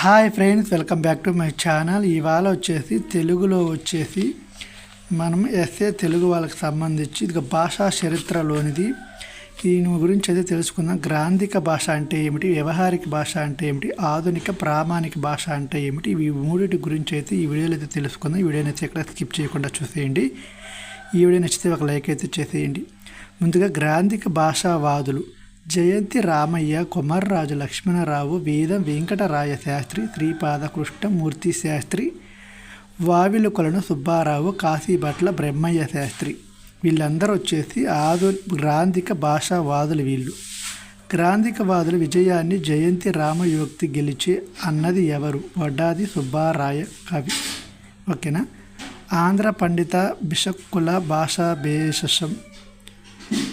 Hi friends welcome back to my channel ఇవాళ వచ్చేసి తెలుగులో వచ్చేసి మనం ఎస్ఏ తెలుగు వాళ్ళకి సంబంధించి ఇది భాషా చరిత్రలోనిది. దీని గురించి అయితే తెలుసుకుందాం. గ్రాంధిక భాష అంటే ఏమిటి? వ్యవహారిక భాష అంటే ఏమిటి? ఆధునిక ప్రామాణిక భాష అంటే ఏమిటి? ఇవి మూడింటి గురించి అయితే ఈ వీడియోలో అయితే తెలుసుకుందాం. ఈ వీడియోని అయితే ఇక్కడ స్కిప్ చేయకుండా చూసేయండి. ఈ వీడియో నచ్చితే ఒక లైక్ అయితే చేసేయండి. ముందుగా గ్రాంధిక భాషావాదులు. జయంతి రామయ్య కుమార్రాజు లక్ష్మణరావు వేదం వెంకటరాయ శాస్త్రి శ్రీపాద కృష్ణమూర్తి శాస్త్రి వావిలుకొలను సుబ్బారావు కాశీభట్ల బ్రహ్మయ్య శాస్త్రి. వీళ్ళందరూ వచ్చేసి ఆధు గ్రాంధిక భాషావాదులు వీళ్ళు. గ్రాంధికవాదుల విజయాన్ని జయంతి రామయోక్తి గెలిచి అన్నది ఎవరు? వడ్డాది సుబ్బారాయ కవి. ఓకేనా? ఆంధ్ర పండిత బిషక్కుల భాషా భేషం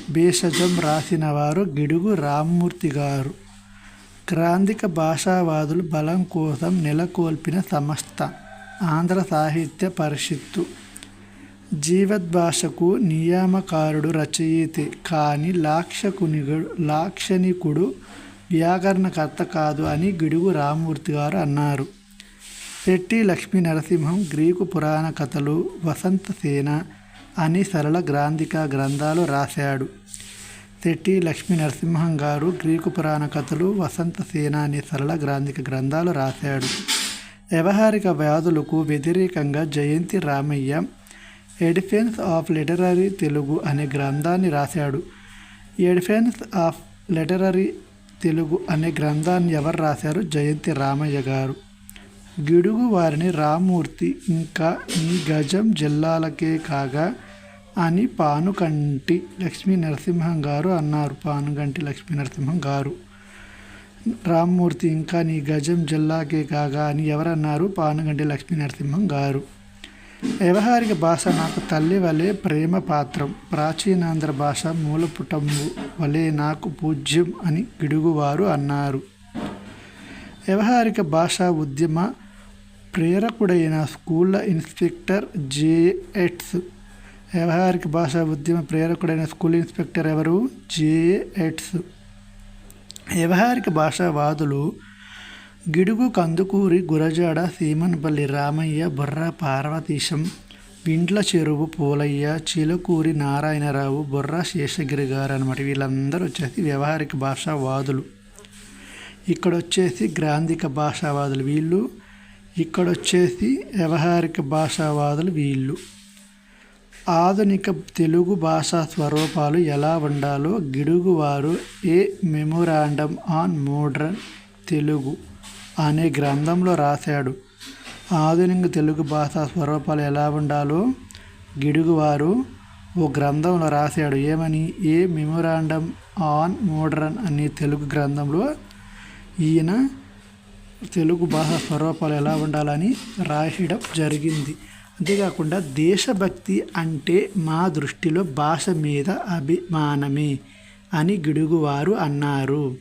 భేషజం రాసిన వారు గిడుగు రామ్మూర్తి గారు. క్రాంతిక భాషావాదులు బలం కోసం నెలకొల్పిన సంస్థ ఆంధ్ర సాహిత్య పరిషత్తు. జీవద్భాషకు నియామకారుడు రచయితే కానీ లాక్షకునిగుడు లాక్షణికుడు వ్యాకరణకర్త కాదు అని గిడుగు రామ్మూర్తి గారు అన్నారు. శెట్టి లక్ష్మీ నరసింహం గ్రీకు పురాణ కథలు వసంతసేన అని సరళ గ్రాంధిక గ్రంథాలు రాశాడు. శెట్టి లక్ష్మీ నరసింహం గారు గ్రీకు పురాణ కథలు వసంతసేన అనే సరళ గ్రాంధిక గ్రంథాలు రాశాడు. వ్యవహారిక వ్యాధులకు వ్యతిరేకంగా Jayanti Ramayya a defence of literary Telugu అనే గ్రంథాన్ని రాశాడు. ఎడిఫెన్స్ ఆఫ్ లిటరరీ తెలుగు అనే గ్రంథాన్ని ఎవరు రాశారు? జయంతి రామయ్య గారు. గిడుగు వారిని రామ్మూర్తి ఇంకా నీ గజం జిల్లాలకే కాగా అని పానుకంటి లక్ష్మీ నరసింహం గారు అన్నారు. పానుగంటి లక్ష్మీ నరసింహం గారు. రామ్మూర్తి ఇంకా నీ గజం జిల్లాకే కాగా అని ఎవరన్నారు? పానుగంటి లక్ష్మీ నరసింహం గారు. వ్యవహారిక భాష నాకు తల్లి వలె ప్రేమ పాత్రం. ప్రాచీనాంధ్ర భాష మూలపుటంబు వలె నాకు పూజ్యం అని గిడుగువారు అన్నారు. వ్యవహారిక భాషా ఉద్యమ ప్రేరకుడైన స్కూళ్ళ ఇన్స్పెక్టర్ జేఎట్స్ వ్యవహారిక భాషా ఉద్యమ ప్రేరకుడైన స్కూల్ ఇన్స్పెక్టర్ ఎవరు? జేఎట్స్ వ్యవహారిక భాషావాదులు గిడుగు కందుకూరి గురజాడ సీమన్పల్లి రామయ్య బుర్ర పార్వతీశం విండ్ల చెరువు పూలయ్య చిలకూరి నారాయణరావు బుర్ర శేషగిరి గారు అనమాట వీళ్ళందరూ వచ్చేసి వ్యవహారిక భాషావాదులు ఇక్కడ వచ్చేసి గ్రాంధిక భాషావాదులు వీళ్ళు. ఇక్కడ వచ్చేసి వ్యవహారిక భాషావాదులు వీళ్ళు. ఆధునిక తెలుగు భాషా స్వరూపాలు ఎలా ఉండాలో గిడుగువారు a memorandum on modern Telugu అనే గ్రంథంలో రాశాడు. ఆధునిక తెలుగు భాషా స్వరూపాలు ఎలా ఉండాలో గిడుగువారు ఓ గ్రంథంలో రాశాడు. ఏమని? ఏ మెమొరాండం ఆన్ మోడ్రన్ అనే తెలుగు గ్రంథంలో ఈయన తెలుగు భాష స్వరూపాలు ఎలా ఉండాలని రాయడం జరిగింది. అంతేకాకుండా దేశభక్తి అంటే మా దృష్టిలో భాష మీద అభిమానమే అని గిడుగువారు అన్నారు.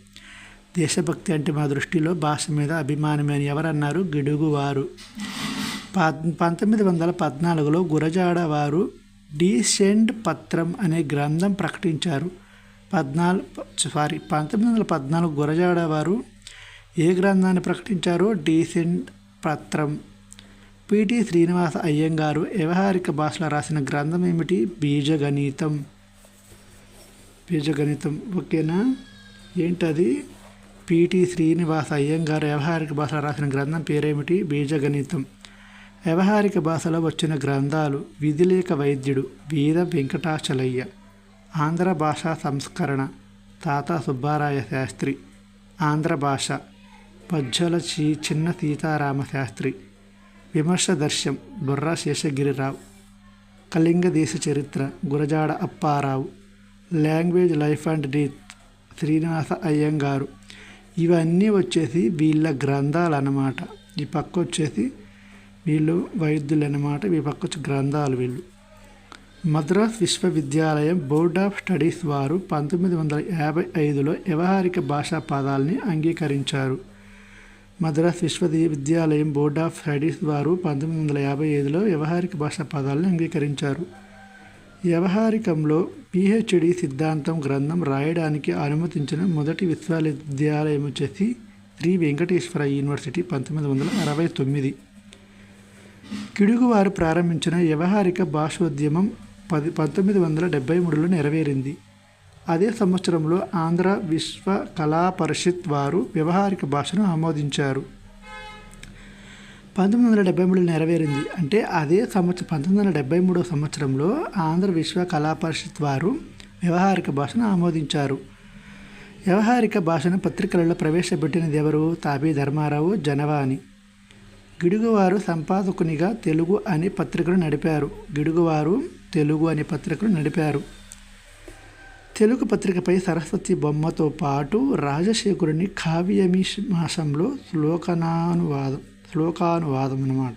దేశభక్తి అంటే మా దృష్టిలో భాష మీద అభిమానమే అని ఎవరన్నారు? గిడుగువారు. పద్ పంతొమ్మిది వందల పద్నాలుగులో గురజాడ వారు డీసెంట్ పత్రం అనే గ్రంథం ప్రకటించారు. పద్నాలుగు సారీ పంతొమ్మిది వందల పద్నాలుగు గురజాడ వారు ఏ గ్రంథాన్ని ప్రకటించారో డీసెంట్ పత్రం. పిటి శ్రీనివాస అయ్యంగారు వ్యవహారిక భాషలో రాసిన గ్రంథం ఏమిటి? బీజగణితం. బీజగణితం ఓకేనా? ఏంటది? పిటి శ్రీనివాస అయ్యంగారు వ్యవహారిక భాషలో రాసిన గ్రంథం పేరేమిటి? బీజగణితం. వ్యవహారిక భాషలో వచ్చిన గ్రంథాలు విధిలేక వైద్యుడు వీర వెంకటాచలయ్య ఆంధ్ర భాషా సంస్కరణ తాత సుబ్బారాయ శాస్త్రి ఆంధ్ర భాష పజ్జల చి చిన్న సీతారామ శాస్త్రి విమర్శ దర్శం బుర్ర శేషగిరిరావు కళింగ దేశ చరిత్ర Gurajada Apparao. Language life and death Srinivasa Ayyangar. ఇవన్నీ వచ్చేసి వీళ్ళ గ్రంథాలు అన్నమాట ఈ పక్క వచ్చేసి వీళ్ళు వైద్యులు అన్నమాట ఈ పక్క వచ్చి గ్రంథాలు వీళ్ళు. మద్రాస్ విశ్వవిద్యాలయం బోర్డ్ ఆఫ్ స్టడీస్ వారు పంతొమ్మిది వందల యాభై ఐదులో వ్యవహారిక భాషా పదాలని అంగీకరించారు. మద్రాస్ విశ్వవిద్యాలయం బోర్డ్ ఆఫ్ స్టడీస్ వారు పంతొమ్మిది వందల యాభై ఐదులో వ్యవహారిక భాషా పదాలను అంగీకరించారు. వ్యవహారికంలో పిహెచ్డి సిద్ధాంతం గ్రంథం రాయడానికి అనుమతించిన మొదటి విశ్వవిద్యాలయం వచ్చేసి శ్రీ వెంకటేశ్వర యూనివర్సిటీ పంతొమ్మిది వందల అరవై తొమ్మిది. కిడుగువారు ప్రారంభించిన వ్యవహారిక భాషోద్యమం పది పంతొమ్మిది వందల డెబ్బై మూడులో నెరవేరింది. అదే సంవత్సరంలో ఆంధ్ర విశ్వ కళా పరిషత్ వారు వ్యవహారిక భాషను ఆమోదించారు. పంతొమ్మిది వందల డెబ్బై మూడులో నెరవేరింది. అంటే అదే సంవత్సరం పంతొమ్మిది వందల డెబ్బై మూడో సంవత్సరంలో ఆంధ్ర విశ్వ కళా పరిషత్ వారు వ్యవహారిక భాషను ఆమోదించారు. వ్యవహారిక భాషను పత్రికలలో ప్రవేశపెట్టినది ఎవరు? తాబి ధర్మారావు జనవాణి. గిడుగువారు సంపాదకునిగా తెలుగు అనే పత్రికను నడిపారు. గిడుగువారు తెలుగు అనే పత్రికను నడిపారు. తెలుగు పత్రికపై సరస్వతి బొమ్మతో పాటు రాజశేఖరుని కావ్యమి మాసంలో శ్లోకనానువాదం శ్లోకానువాదం అన్నమాట.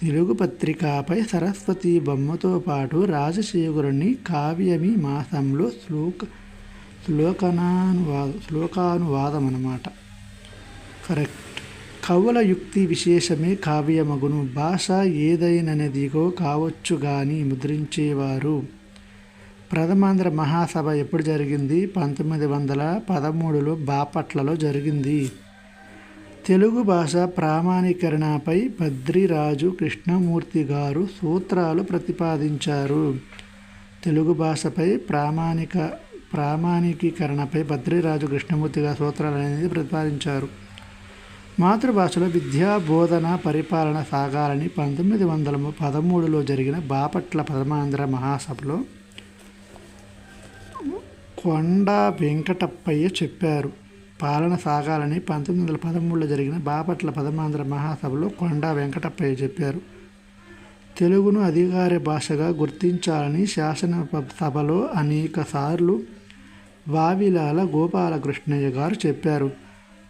తెలుగు పత్రికపై సరస్వతి బొమ్మతో పాటు రాజశేఖరుని కావ్యమి మాసంలో శ్లోక శ్లోకనానువాదం శ్లోకానువాదం అన్నమాట. కరెక్ట్. కవుల యుక్తి విశేషమే కావ్యమగును. భాష ఏదైనదిగో కావచ్చు కానీ ముద్రించేవారు. ప్రథమాంధ్ర మహాసభ ఎప్పుడు జరిగింది? పంతొమ్మిది వందల పదమూడులో బాపట్లలో జరిగింది. తెలుగు భాష ప్రామాణీకరణపై బద్రిరాజు కృష్ణమూర్తి గారు సూత్రాలు ప్రతిపాదించారు. తెలుగు భాషపై ప్రామాణిక ప్రామాణికీకరణపై బద్రిరాజు కృష్ణమూర్తి గారు సూత్రాలు అనేది ప్రతిపాదించారు. మాతృభాషలో విద్యా బోధన పరిపాలన సాగాలని పంతొమ్మిది వందల పదమూడులో జరిగిన బాపట్ల పరమాంధ్ర మహాసభలో కొండ వెంకటప్పయ్య చెప్పారు. పాలన సాగాలని పంతొమ్మిది వందల పదమూడులో జరిగిన బాపట్ల పదమాంధ్ర మహాసభలో కొండ వెంకటప్పయ్య చెప్పారు. తెలుగును అధికార భాషగా గుర్తించాలని శాసన సభలో అనేక సార్లు వావిలాల గోపాలకృష్ణయ్య గారు చెప్పారు.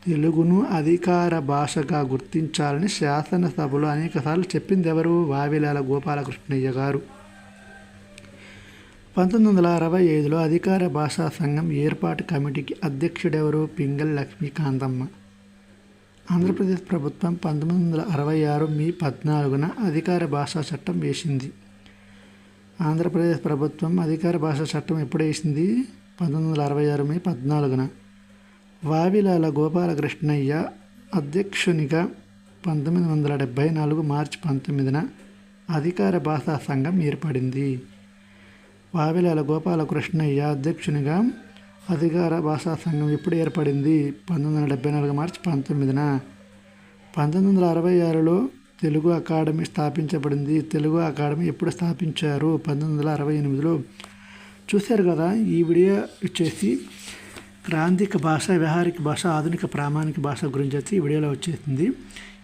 తెలుగును అధికార భాషగా గుర్తించాలని శాసనసభలో అనేకసార్లు చెప్పింది ఎవరు? వావిలాల గోపాలకృష్ణయ్య గారు. పంతొమ్మిది వందల అరవై ఐదులో అధికార భాషా సంఘం ఏర్పాటు కమిటీకి అధ్యక్షుడెవరు? పింగల్ లక్ష్మీకాంతమ్మ. ఆంధ్రప్రదేశ్ ప్రభుత్వం పంతొమ్మిది వందల అరవై ఆరు మీ పద్నాలుగున అధికార భాషా చట్టం వేసింది. ఆంధ్రప్రదేశ్ ప్రభుత్వం అధికార భాషా చట్టం ఎప్పుడు వేసింది? పంతొమ్మిది వందల అరవై ఆరు మే పద్నాలుగున. వావిలాల గోపాలకృష్ణయ్య అధ్యక్షునిగా పంతొమ్మిది వందల డెబ్భై నాలుగు మార్చి పంతొమ్మిదిన అధికార భాషా సంఘం ఏర్పడింది. వావిలాల గోపాలకృష్ణయ్య అధ్యక్షునిగా అధికార భాషా సంఘం ఎప్పుడు ఏర్పడింది? పంతొమ్మిది వందల డెబ్బై నాలుగు మార్చి పంతొమ్మిదిన. పంతొమ్మిది వందల అరవై ఆరులో తెలుగు అకాడమీ స్థాపించబడింది. తెలుగు అకాడమీ ఎప్పుడు స్థాపించారు? పంతొమ్మిది వందల అరవై ఎనిమిదిలో. చూశారు కదా ఈ వీడియో వచ్చేసి క్రాంతిక భాష వ్యవహారిక భాష ఆధునిక ప్రామాణిక భాష గురించి వచ్చి ఈ వీడియోలో వచ్చేసింది.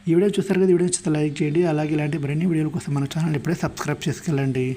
ఈ వీడియో చూసారు కదా ఈ వీడియో లైక్ చేయండి. అలాగే ఇలాంటి మరిన్ని వీడియోల కోసం మన ఛానల్ ఇప్పుడే సబ్స్క్రైబ్ చేసుకెళ్ళండి.